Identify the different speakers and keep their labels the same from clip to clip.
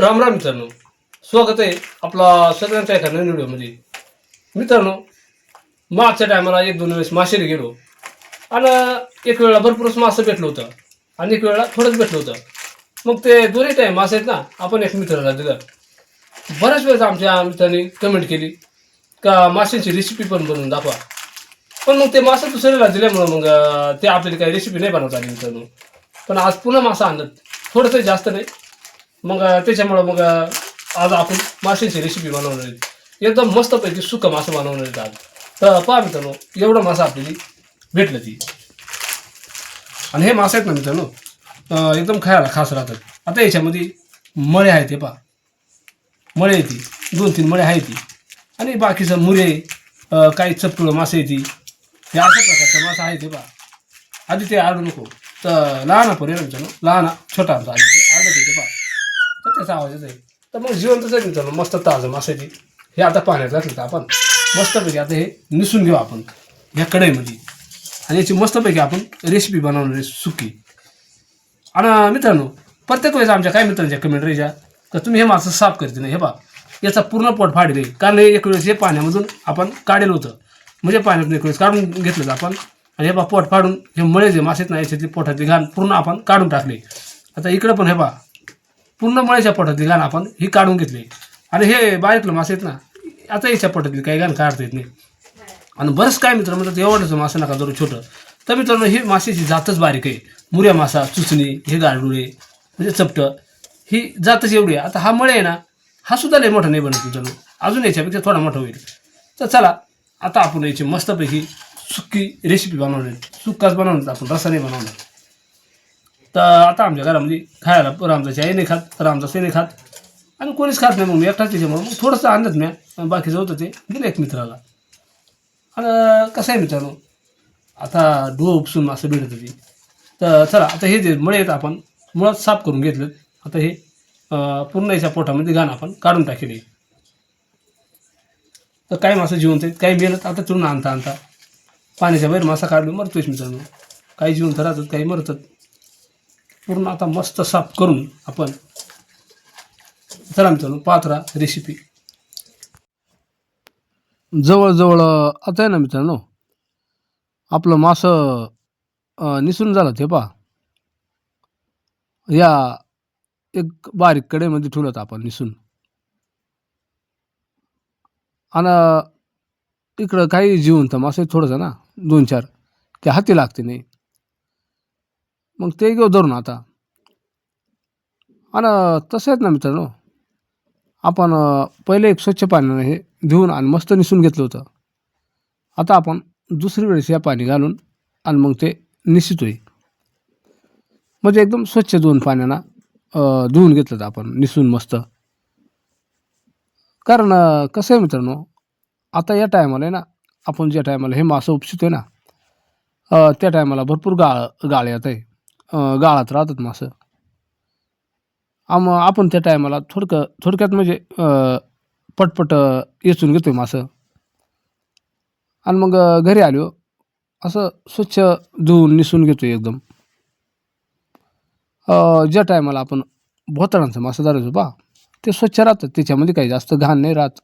Speaker 1: राम राम मित्रांनो. स्वागत आहे आपला सगळ्यांच्या एका नवीन व्हिडिओमध्ये. मित्रांनो मागच्या टायमाला एक दोन वेळेस माशेरी गेलो. आणि एक वेळेला भरपूरच मासं भेटलं होतं. आणि एक वेळा थोडंच भेटलं होतं. मग ते दोन्ही टाईम मासे आहेत ना आपण एक मित्राला दिलं. बऱ्याच वेळेस आमच्या मित्रांनी कमेंट केली का माशांची रेसिपी पण बनवून दाखवा. पण मग ते मासे दुसऱ्याला दिल्यामुळं मग ते आपल्याला काही रेसिपी नाही बनवता आली मित्रांनो. पण आज पुन्हा मासा आणत. थोडंसं जास्त नाही. मग त्याच्यामुळं मग आज आपण माशांची रेसिपी बनवणार आहे एकदम मस्तपैकी सुकं मासं बनवणार आहेत आज. तर पहा मित्रांनो एवढं मासा आपल्याला भेटलं ती आणि हे मासे आहेत ना मित्रांनो एकदम खायला खास राहतात. आता याच्यामध्ये मळे आहेत हे पहा. मळे येते दोन तीन मळे आहेत ती. आणि बाकीचं मुरे काही चपटुळं मासे येते हे अशा प्रकारचा मासा आहे ते पहा. आधी ते आडू नको. तर लहान पोरे ना मित्रांनो लहान छोटा आमचा आधी ते आडत येते पहा. तर त्याचा आवाज येत आहे. तर मग जिवंत आहे मित्रांनो मस्त ताजं मासाची हे आता पाण्यात घातलं तर आपण. मस्तपैकी आता हे निसून घेऊ आपण. ह्या कढईमध्ये. आणि याची मस्तपैकी आपण रेसिपी बनवणार आहे सुकी. आणि मित्रांनो प्रत्येक वेळेस आमच्या काय मित्रांच्या कमेंट रेजा का तुम्ही हे मासं साफ करते नाही. हे बा याचा पूर्ण पोट फाडले कारण हे एक वेळेस हे पाण्यामधून आपण काढेल होतं. म्हणजे पाण्यातून एक वेळेस काढून घेतलं आपण. आणि हे बा पोट फाडून हे मळे जे मासेत नाही ना याच्यातली पोटातली घाण पूर्ण आपण काढून टाकले. आता इकडं पण हे बा पूर्ण मळ्याच्या पोटातली घाण आपण ही काढून घेतली. आणि हे बारीकलं मासे आहेत ना आता याच्या पोटातली काही घाण काढता येत नाही. आणि बरंच काय मित्र म्हणतात एवढंच मासं नका जरूर छोटं. तर मित्रांनो ही मासेची जातच बारीक आहे. मुऱ्या मासा चुचणी हे गारडुळे म्हणजे चपटं ही जातच एवढी आहे. आता हा मळे आहे ना हा सुद्धा लय मोठा नाही बनत मित्रांनो. अजून याच्यापेक्षा थोडा मोठा होईल. तर चला आता आपण याची मस्तपैकी सुक्की रेसिपी बनवणार आहे. सुक्काच बनवणार आपण रसा नाही बनवणार तर आता आमच्या घरामध्ये खायला रामजाची आई नाही खात रामजाची नाही खात. आणि कोणीच खात नाही मग मी एकटाच त्याच्यामुळे मग थोडंसं आणत मी बाकीचं होतं ते. दिलं एक मित्राला. आणि कसं आहे मित्रांनो आता डोळ उपसून असं भेटत होती. तर चला आता हे जे मळे आहेत आपण मुळात साफ करून घेतलेत. आता हे पूर्ण याच्या पोटामध्ये घाण आपण काढून टाकेल तर काय मासं जिवंत आहेत काही मेलत आता चुरून आणता आणता. पाण्याच्या बाहेर मासा काढलो मरतोच मित्रांनो. काही जिवंत राहतात काही मरतात. पूर्ण आता मस्त साफ करून आपण चला मित्रांनो पात्रा रेसिपी जवळजवळ आता आहे ना मित्रांनो आपलं मासं निसून झालं ते पा या एक बारीक कडेमध्ये ठेवलं होतं आपण निसून. आणि इकडं काही जिवंत मासे थोडंसं ना दोन चार ते हाती लागते नाही. मग ते घेऊ धरून आता. आणि तसं आहेत ना मित्रांनो आपण पहिले एक स्वच्छ पाण्यानं हे धुवून आणि मस्त निसून घेतलं होतं. आता आपण दुसरी वेळेस या पाणी घालून आणि मग ते निशितोय म्हणजे एकदम स्वच्छ धुवून पाण्यानं धुवून घेतलं होतं आपण निसून मस्त. कारण कसं आहे मित्रांनो आता या टायमाला आहे ना आपण ज्या टायमाला हे मासं आहे ना त्या टायमाला भरपूर गाळ गाळ येत आहे गाळात राहतात मासं आम आपण त्या टायमाला थोडकं थोडक्यात म्हणजे पटपट येचून येचून घेतोय मासं आणि मग घरी आलो असं स्वच्छ धुवून निसून घेतोय एकदम. ज्या टायमाला आपण भोतळांचं मासं धरायचो बा ते स्वच्छ राहतात त्याच्यामध्ये काही जास्त घाण नाही राहत.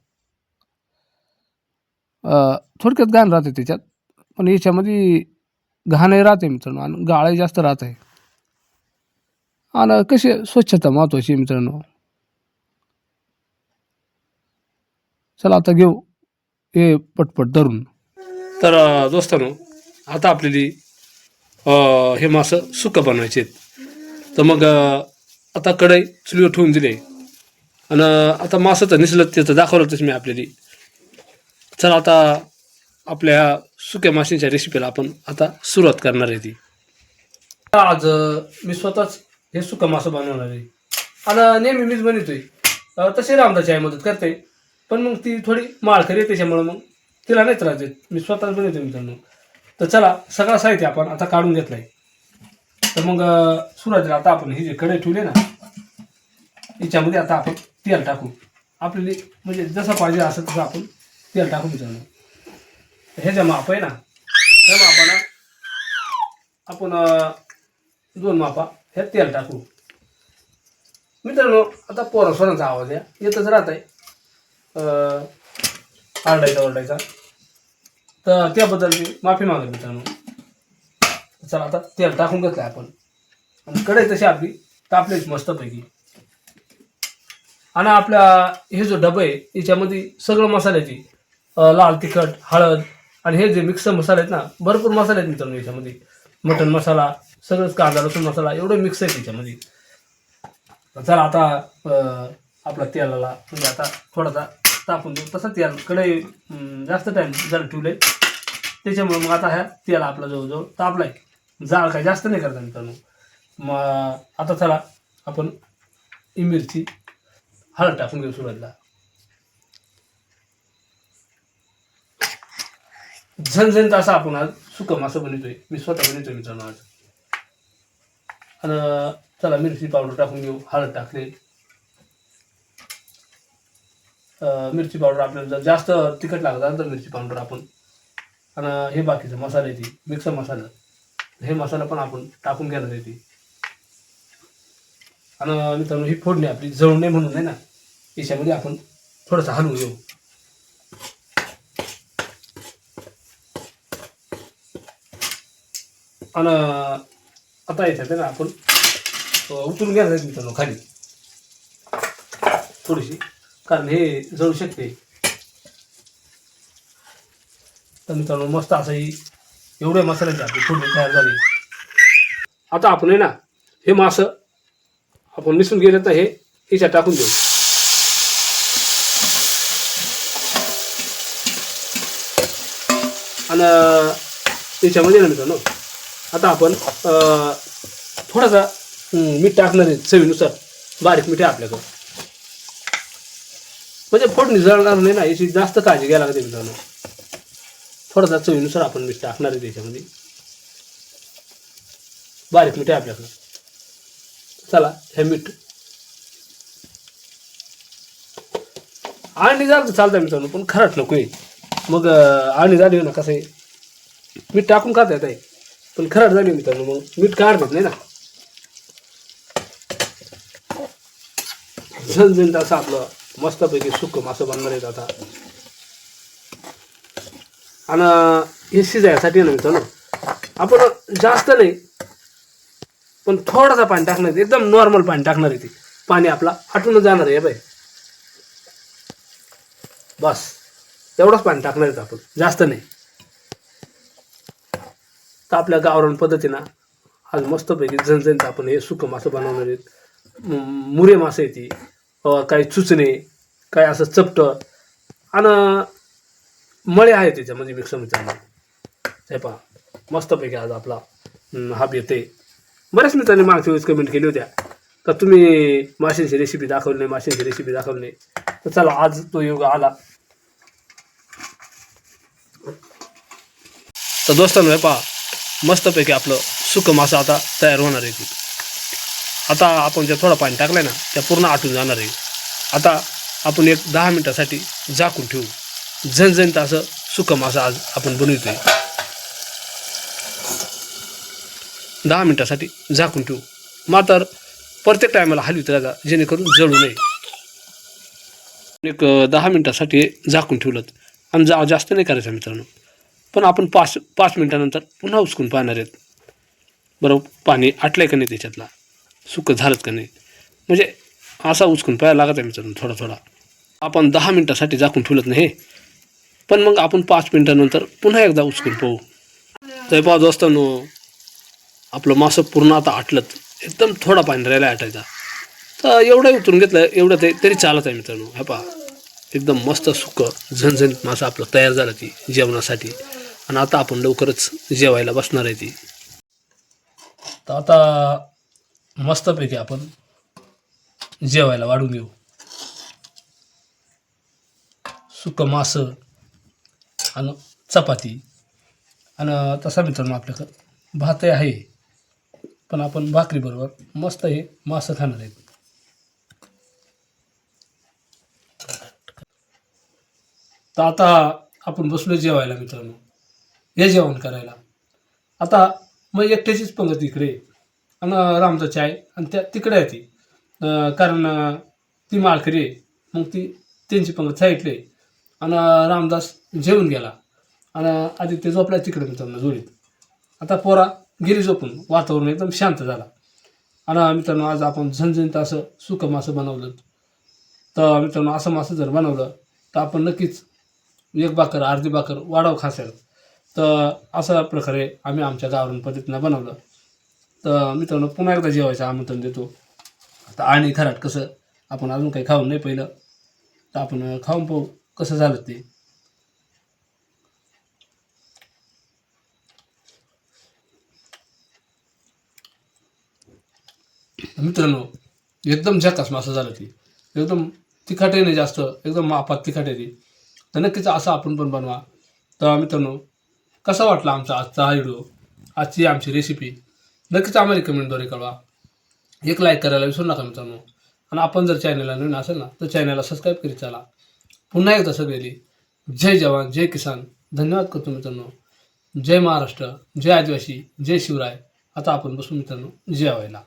Speaker 1: थोडक्यात घाण राहते त्याच्यात पण याच्यामध्ये घाणही राहते मित्रांनो आणि गाळही जास्त राहत आहे. आणि कशी स्वच्छता महत्त्वाची आहे मित्रांनो? चला आता घेऊ. हे पटपट धरून. तर दोस्तांनो आता आपल्याली हे मासं सुकं बनवायचे आहेत. तर मग आता कढई चुलीवर ठेवून दिले. आणि आता मासं तर निसलं ते तर दाखवलंच मी आपल्याला. चला आता आपल्या सुक्या माशांच्या रेसिपीला आपण आता सुरुवात करणार आहे ती. आज मी स्वतःच हे सुका मासं बनवणार आहे. आणि नेहमी मीच बनवतोय. तसे रामदाची आई मदत करते. पण मग ती थोडी माळकरी आहे त्याच्यामुळं मग तिला नाही त्रास देत. मी स्वतःच बनवतो मित्रांनो. तर चला सगळं साहित्य आपण आता काढून घेतलंय. तर मग सुरुवातीला आता आपण हे जे कडे ठेवले ना याच्यामध्ये आता आपण तेल टाकू. आपल्याला म्हणजे जसं पाहिजे असं तसं आपण तेल टाकू मित्रांनो. हे जे माप आहे ना त्या मापाला आपण दोन मापा हे तेल टाकू. मित्रांनो आता पोरा आवाज या येतच राहत आहे अं, आरडायचा ओरडायचा. तर त्याबद्दल मी माफी मागेल मित्रांनो. चला आता तेल टाकून घेतलं आपण. आणि कढई तशी आपली तापलीच मस्तपैकी. आणि आपल्या हे जो डबा आहे याच्यामध्ये सगळं मसाल्याची लाल तिखट हळद आणि हे जे मिक्स मसाले आहेत ना भरपूर मसाले आहेत मित्रांनो याच्यामध्ये. मटन मसाला सगळंच कांदा लसूण मसाला एवढं मिक्स आहे त्याच्यामध्ये. चला आता आपला तेलाला म्हणजे आता थोडासा तापून देऊ. तसं तेल कढई जास्त टाईम जर ठेवले त्याच्यामुळे मग आता ह्या तेल आपला जवळजवळ तापलाय. जाळ काय जास्त नाही करता मित्रांनो मग. आता चला आपण ही मिरची हळद टाकून घेऊ सुरुवातीला. झणझणीत असं आपण आज सुकं मासं बनवतोय. मी स्वतः बनवतोय मित्रांनो आज. आणि चला मिरची पावडर टाकून घेऊ हळद टाकले मिरची पावडर आपल्याला जर जास्त तिखट लागत असेल तर मिरची पावडर आपण आणि हे बाकीचं मसाले ती मिक्सर मसाला हे मसाला पण आपण टाकून घेणार आहे ती. आणि मित्रांनो ही फोडणी आपली जळू नये म्हणून आहे ना? याच्यामध्ये आपण थोडंसं हलवून घेऊ. आणि आता येते ना आपण उतरून घ्यायला मित्रांनो खाली. थोडीशी कारण हे जळू शकते. तर मित्रांनो मस्त असं ही एवढ्या मसाल्याची आपली थोडी तयार झाली. आता आपण आहे ना हे मासं आपण मिसळून गेले तर हे हिच्यात टाकून देऊ. आणि त्याच्यामध्ये ना मित्रांनो आता आपण थोडासा मीठ टाकणार आहे चवीनुसार बारीक मीठ आहे आपल्याकडं. म्हणजे फोडणी जळणार नाही ना याची जास्त काळजी घ्यायला लागते मित्रांनो. थोडासा चवीनुसार आपण मीठ टाकणार आहे त्याच्यामध्ये. बारीक मीठ आहे आपल्याकडं. चला हे मीठ. आणि झालं तर चालतं मित्रांनो पण खरंच नको आहे. मग आणि झाली ना कसं आहे? मीठ टाकून खाता येत आहे पण खराब झाली मित्रांनो मग मीठ काढ नाही ना. झणझणीत असं आपलं मस्तपैकी सुक मासं बनणार आहेत आता. आणि हे शिजायसाठी ना मित्रांनो आपण जास्त नाही पण थोडासा पाणी टाकणार आहे. एकदम नॉर्मल पाणी टाकणार आहे ते. पाणी आपला आटून जाणार आहे बाई. बस. तेवढंच पाणी टाकणार आहेत आपण. जास्त नाही. तर आपल्या गावरान पद्धतीनं आज मस्तपैकी झणझणीत आपण हे सुकं मासं बनवणार आहेत. मुरे मासे येते काही चुचणे काय असं चपटं आणि मळे आहे त्याच्यामध्ये मिक्सर मित्रांनो हे पहा मस्तपैकी आज आपला हं, हा येते बऱ्याच मित्रांनी मागच्या वेळेस कमेंट केली होत्या. का तुम्ही माशांची रेसिपी दाखवली नाही माशांची रेसिपी दाखवली नाही. तर चला आज तो योग आला. तर दोस्तांनो हे पहा मस्तपैकी आपलं सुकं मासं आता तयार होणार आहे ती आता आपण जे थोडं पाणी टाकलं ना त्या पूर्ण आटून जाणार आहे. आता आपण एक दहा मिनटासाठी झाकून ठेवू. झणझणीत असं सुकं मासं आज आपण बनवतोय. दहा मिनटासाठी झाकून ठेवू. मात्र प्रत्येक टायमाला हलवीत राहा जेणेकरून जळू नये. एक दहा मिनटासाठी झाकून ठेवलं आणि जा जास्त नाही करायचं मित्रांनो. पण आपण पाच पाच मिनटानंतर पुन्हा उचकून पाहणार आहेत. बरोबर पाणी आटलं आहे का नाही त्याच्यातला? सुकं झालंच का नाही? म्हणजे असा उचकून पाहायला लागत आहे मित्रांनो थोडा थोडा आपण दहा मिनटासाठी झाकून ठेवलं नाही पण मग आपण पाच मिनटानंतर पुन्हा एकदा उचकून पाहू. तर पाहू दोस्तांनो आपलं मासं पूर्ण आता आटलत. एकदम थोडा पाणी राहिला आटायचा. तर एवढं उतरून घेतलं एवढं ते तरी चालत आहे मित्रांनो. हे पहा एकदम मस्त सुकं झणझणीत मासं आपलं तयार झालं ती जेवणासाठी. आणि आता आपण लवकरच जेवायला बसणार आहे ती. तर आता मस्तपैकी आपण जेवायला वाढून घेऊ. सुकं मासं आणि चपाती. आणि तसा मित्रांनो आपल्याकडं भातही आहे. पण आपण भाकरीबरोबर मस्त हे मासं खाणार आहेत. तर आता आपण बसलो जेवायला मित्रांनो. हे जेवण करायला. आता मग एकट्याचीच पंगत इकडे आणि रामचा चाय आणि त्या तिकडे आहे ती. कारण ती माळकरी आहे. मग ती त्यांची पंगत साईटले आणि रामदास जेवून गेला. आणि आदित्य झोपला तिकडे मित्रांनो जोडीत. आता पोरा गेली झोपून वातावरण एकदम शांत झाला. आणि मित्रांनो आज आपण झणझणीत असं सुकं मासं बनवलं. तर मित्रांनो असं मासं जर बनवलं तर आपण नक्कीच एक बाकर अर्धी बाकर वाढाव खासेल तर अशा प्रकारे आम्ही आमच्या गावरून पद्धतीनं बनवलं. तर मित्रांनो पुन्हा एकदा जेवायचं आमंत्रण देतो. आता आणि खराट कसं आपण अजून काही खाऊन नाही पहिलं. तर आपण खाऊन पाहू कसं झालं ते. मित्रांनो एकदम झकास मासं झालं ती. एकदम तिखटही नाही जास्त एकदम मापात तिखट आहे ती. तर नक्कीच असं आपण पण बनवा. तर मित्रांनो कसा वाटला आमचा आजचा हा व्हिडिओ आजची आमची रेसिपी नक्कीच आम्हाला कमेंटद्वारे कळवा. एक लाईक करायला विसरू नका मित्रांनो. आणि आपण जर चॅनलला नवीन असेल ना तर चॅनलला सबस्क्राईब करीत चला. पुन्हा एकदा सगळेली जय जवान जय किसान. धन्यवाद करतो मित्रांनो. जय महाराष्ट्र जय आदिवासी जय शिवराय. आता आपण बसू मित्रांनो जेवायला.